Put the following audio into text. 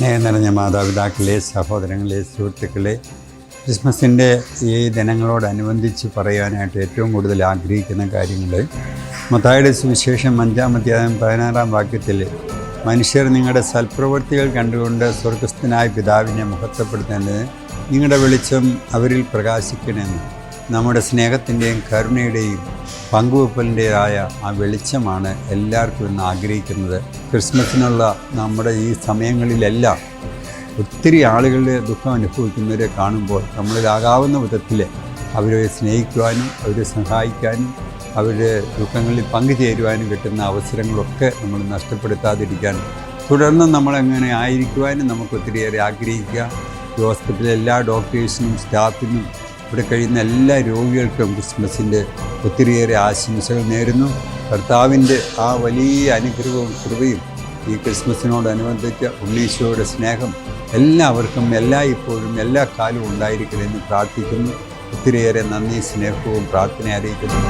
സ്നേഹം നിറഞ്ഞ മാതാപിതാക്കളെ സഹോദരങ്ങളെ സുഹൃത്തുക്കളെ ക്രിസ്മസിന്റെ ഈ ദിനങ്ങളോടനുബന്ധിച്ച് പറയാനായിട്ട് ഏറ്റവും കൂടുതൽ ആഗ്രഹിക്കുന്ന കാര്യങ്ങൾ മത്തായുടെ സുവിശേഷം അഞ്ചാം അധ്യായം പതിനാറാം വാക്യത്തിൽ മനുഷ്യർ നിങ്ങളുടെ സൽപ്രവൃത്തികൾ കണ്ടുകൊണ്ട് സ്വർഗസ്ഥനായ പിതാവിനെ മുഖത്തപ്പെടുത്തേണ്ടത് നിങ്ങളുടെ വെളിച്ചം അവരിൽ പ്രകാശിക്കണമെന്ന് നമ്മുടെ സ്നേഹത്തിന്റെയും കരുണയുടെയും പങ്കുവെപ്പലിന്റെതായ ആ വെളിച്ചമാണ് എല്ലാവർക്കും ഇന്ന് ആഗ്രഹിക്കുന്നത്. ക്രിസ്മസിനുള്ള നമ്മുടെ ഈ സമയങ്ങളിലെല്ലാം ഒത്തിരി ആളുകളുടെ ദുഃഖം അനുഭവിക്കുന്നവരെ കാണുമ്പോൾ നമ്മളിലാകാവുന്ന വിധത്തിൽ അവരെ സ്നേഹിക്കുവാനും അവരെ സഹായിക്കാനും അവരുടെ ദുഃഖങ്ങളിൽ പങ്കുചേരുവാനും കിട്ടുന്ന അവസരങ്ങളൊക്കെ നമ്മൾ നഷ്ടപ്പെടുത്താതിരിക്കാൻ തുടർന്ന് നമ്മളെങ്ങനെ ആയിരിക്കുവാനും നമുക്ക് ഒത്തിരിയേറെ ആഗ്രഹിക്കുക. ഈ ഹോസ്പിറ്റലിലെ എല്ലാ ഡോക്ടേഴ്സിനും സ്റ്റാഫിനും ഇവിടെ കഴിയുന്ന എല്ലാ രോഗികൾക്കും ക്രിസ്മസിന്റെ ഒത്തിരിയേറെ ആശംസകൾ നേരുന്നു. കർത്താവിന്റെ ആ വലിയ അനുഗ്രഹവും കൃപയും ഈ ക്രിസ്മസിനോടനുബന്ധിച്ച ഉണ്ണീശോയുടെ സ്നേഹം എല്ലാവർക്കും എല്ലാ ഇപ്പോഴും എല്ലാ കാലവും ഉണ്ടായിരിക്കണമെന്ന് പ്രാർത്ഥിക്കുന്നു. ഒത്തിരിയേറെ നന്ദി സ്നേഹവും പ്രാർത്ഥന അറിയിക്കുന്നു.